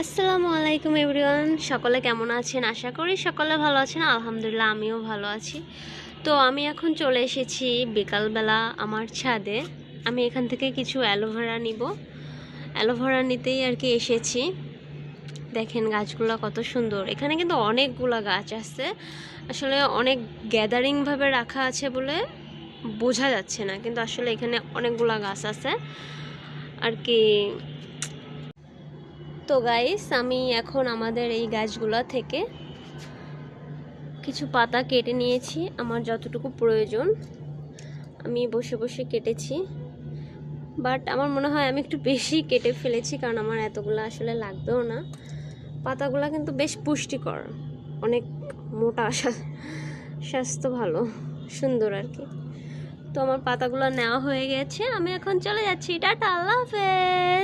আসসালামু আলাইকুম এভরিওয়ান। সকলে কেমন আছেন? আশা করি সকলে ভালো আছেন। আলহামদুলিল্লাহ, আমিও ভালো আছি। তো আমি এখন চলে এসেছি বিকালবেলা আমার ছাদে। আমি এখান থেকে কিছু অ্যালোভেরা নিব। অ্যালোভেরা নিতেই আর কি এসেছি। দেখেন গাছগুলো কত সুন্দর। এখানে কিন্তু অনেকগুলো গাছ আছে। আসলে অনেক গ্যাদারিংভাবে রাখা আছে বলে বোঝা যাচ্ছে না। কিন্তু আসলে এখানে অনেকগুলো গাছ আছে। আর কি তো গাইস আমি এখন আমাদের এই গাছগুলা থেকে কিছু পাতা কেটে নিয়েছি, আমার যতটুকু প্রয়োজন। আমি বসে বসে কেটেছি বাট আমার মনে হয় আমি একটু বেশি কেটে ফেলেছি কারণ আমার এতগুলো আসলে লাগবেও না। পাতাগুলো কিন্তু বেশ পুষ্টিকর, অনেক মোটা স্বা- স্বাস্থ্য ভালো, সুন্দর আর কি। তো আমার পাতাগুলো নেওয়া হয়ে গেছে, আমি এখন চলে যাচ্ছি। টাটা, আল্লাহ হাফেজ!